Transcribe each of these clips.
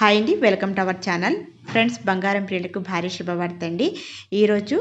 Hi అండి welcome to our channel. Friends బంగారం ప్రియులకు భారీ శుభవార్త అండి. ఈరోజు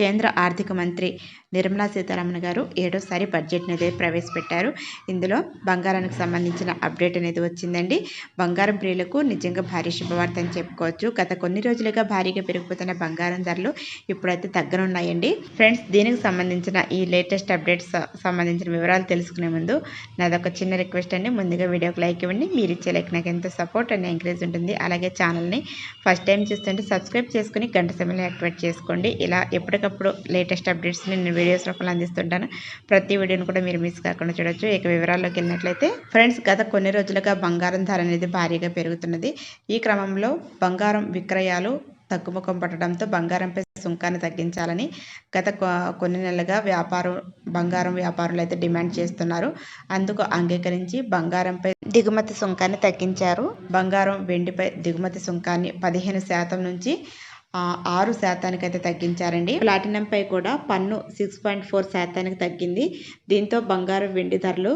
కేంద్ర ఆర్థిక మంత్రి నిర్మలా సీతారామన్ గారు ఏడోసారి బడ్జెట్ని అయితే ప్రవేశపెట్టారు. ఇందులో బంగారానికి సంబంధించిన అప్డేట్ అనేది వచ్చిందండి. బంగారం ప్రియులకు నిజంగా భారీ శుభవార్త అని చెప్పుకోవచ్చు. గత కొన్ని రోజులుగా భారీగా పెరిగిపోతున్న బంగారం ధరలు ఇప్పుడైతే తగ్గనున్నాయండి. ఫ్రెండ్స్ దీనికి సంబంధించిన ఈ లేటెస్ట్ అప్డేట్స్ సంబంధించిన వివరాలు తెలుసుకునే ముందు నాదొక చిన్న రిక్వెస్ట్ అండి. ముందుగా వీడియోకి లైక్ ఇవ్వండి. మీరు ఇచ్చే లైక్ నాకు ఎంతో సపోర్ట్ అండ్ ఎంకరేజ్ ఉంటుంది. అలాగే ఛానల్ని ఫస్ట్ టైం చూస్తుంటే సబ్స్క్రైబ్ చేసుకుని గంట సమయంలో యాక్టివేట్ చేసుకోండి. ఇలా ఎప్పటికప్పుడు లేటెస్ట్ అప్డేట్స్ని నేను వీడియోస్ రూపంలో అందిస్తుంటాను. ప్రతి వీడియోని కూడా మీరు మిస్ కాకుండా చూడొచ్చు. ఇక వివరాల్లోకి వెళ్ళినట్లయితే ఫ్రెండ్స్ గత కొన్ని రోజులుగా బంగారం ధర అనేది భారీగా పెరుగుతున్నది. ఈ క్రమంలో బంగారం విక్రయాలు తగ్గుముఖం పట్టడంతో బంగారంపై సుంకాన్ని తగ్గించాలని గత కొన్ని నెలలుగా వ్యాపారం బంగారం వ్యాపారులు అయితే డిమాండ్ చేస్తున్నారు. అందుకు అంగీకరించి బంగారంపై దిగుమతి సుంకాన్ని తగ్గించారు. బంగారం వెండిపై దిగుమతి సుంకాన్ని పదిహేను శాతం నుంచి ఆరు శాతానికి అయితే తగ్గించారండి ప్లాటినంపై కూడా పన్ను సిక్స్ పాయింట్ ఫోర్ శాతానికి తగ్గింది. దీంతో బంగారం వెండి ధరలు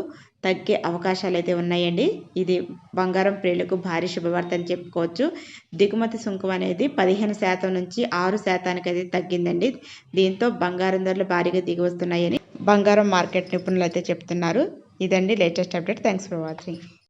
తగ్గే అవకాశాలు అయితే ఉన్నాయండి. ఇది బంగారం ప్రియులకు భారీ శుభవార్త అని చెప్పుకోవచ్చు. దిగుమతి సుంకం అనేది పదిహేను శాతం నుంచి ఆరు శాతానికి అయితే తగ్గిందండి. దీంతో బంగారం ధరలు భారీగా దిగి వస్తున్నాయని బంగారం మార్కెట్ నిపుణులు అయితే చెప్తున్నారు. ఇదండి latest update. Thanks for watching